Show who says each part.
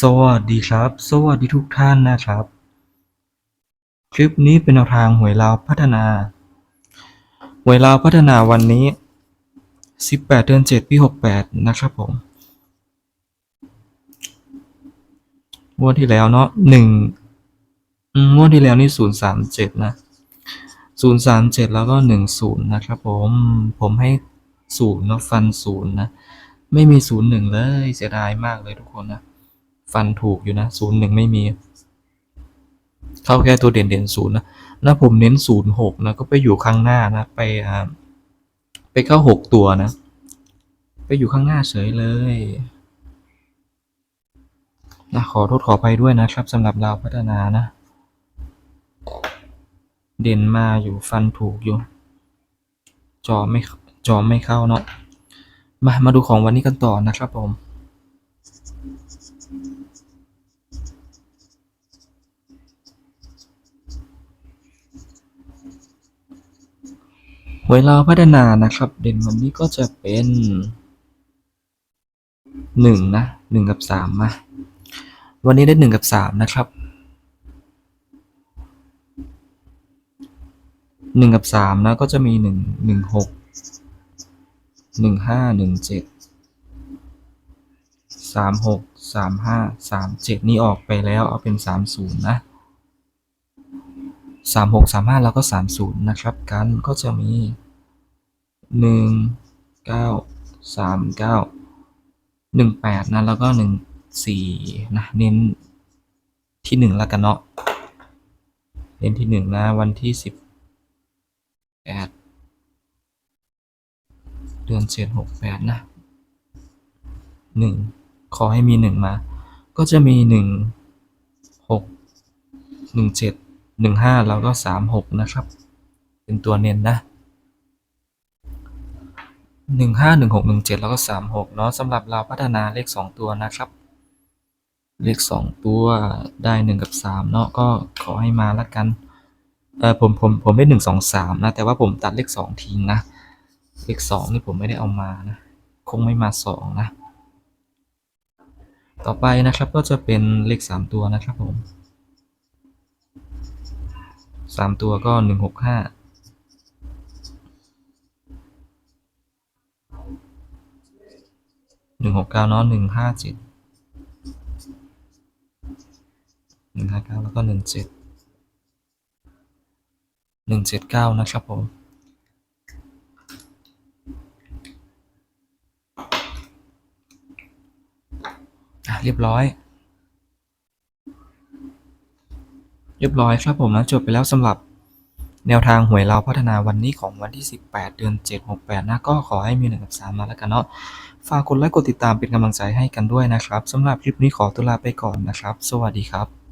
Speaker 1: สวัสดีครับ สวัสดีทุกท่านนะครับ คลิปนี้เป็นแนวทางหวยลาวพัฒนา หวยลาวพัฒนาวันนี้ 18 เดือน 7 ปี 68 นะครับผมงวดที่แล้วเนาะหนึ่งงวดที่แล้วนี่ 037 นะ 037 แล้วก็ 10 นะครับผม ผมให้0เนาะฟัน0นะ ไม่มี 01 เลย เสียดายมากเลยทุกคนนะ ฟันถูกอยู่นะ01ไม่มี เข้าแค่ตัวเด่นเด่นศูนย์นะแล้วผมเน้นศูนย์หกนะก็ไปอยู่ข้างหน้านะไปอ่าไปเข้าหกตัวนะ ไปอยู่ข้างหน้าเฉยเลยนะขอโทษขอไปด้วยนะครับสำหรับเราพัฒนานะ เด่นมาอยู่ฟันถูกอยู่จอไม่จอไม่เข้าเนาะมามาดูของวันนี้กันต่อนะครับผม หวยลาพัฒนานะครับ เด่นวันนี้ก็จะเป็นหนึ่งนะหนึ่งกับสามมาวันนี้ได้หนึ่งกับสามนะครับหนึ่งกับสามนะก็จะมีหนึ่งหนึ่งหกหนึ่งห้าหนึ่งเจ็ดสามหกสามห้าสามเจ็ดนี่ออกไปแล้วเอาเป็นสามศูนย์นะ สามหกสามห้าแล้วก็สามศูนย์นะครับ กันก็จะมีหนึ่งเก้าสามเก้าหนึ่งแปดนะ แล้วก็หนึ่งสี่นะ เน้นที่หนึ่งแล้วกันเนาะ เน้นที่หนึ่งนะ วันที่สิบแปดเดือนเจ็ดหกแปดนะหนึ่งขอให้มีหนึ่งมา ก็จะมีหนึ่งหก หนึ่งห้าแล้วก็สามหกนะครับ เป็นตัวเน้นนะหนึ่งห้าหนึ่งหกหนึ่งเจ็ดแล้วก็สามหกเนาะสำหรับเราพัฒนาเลขสองตัวนะครับ เลขสองตัวได้หนึ่งกับสามเนาะก็ขอให้มาละกันเออผมผมผมได้หนึ่งสองสามนะ แต่ว่าผมตัดเลขสองทิ้งนะ เลขสองนี่ผมไม่ได้เอามานะ คงไม่มาสองนะ ต่อไปนะครับก็จะเป็นเลขสามตัวนะครับผม สามตัวก็หนึ่งหกห้าหนึ่งหกเก้าเนาะหนึ่งห้าเจ็ดหนึ่งห้าเก้าแล้วก็หนึ่งเจ็ดหนึ่งเจ็ดเก้านะครับผมอะเรียบร้อย เรียบร้อยครับผมนะจบไปแล้วสำหรับแนวทางหวยเราพัฒนาวันนี้ของวันที่ 18 เดือน 7 68 นะก็ขอให้มีหนึ่งกับสามมาแล้วกันเนาะฝากกดไลค์กดติดตามเป็นกำลังใจให้กันด้วยนะครับสำหรับคลิปนี้ขอตัวลาไปก่อนนะครับ สวัสดีครับ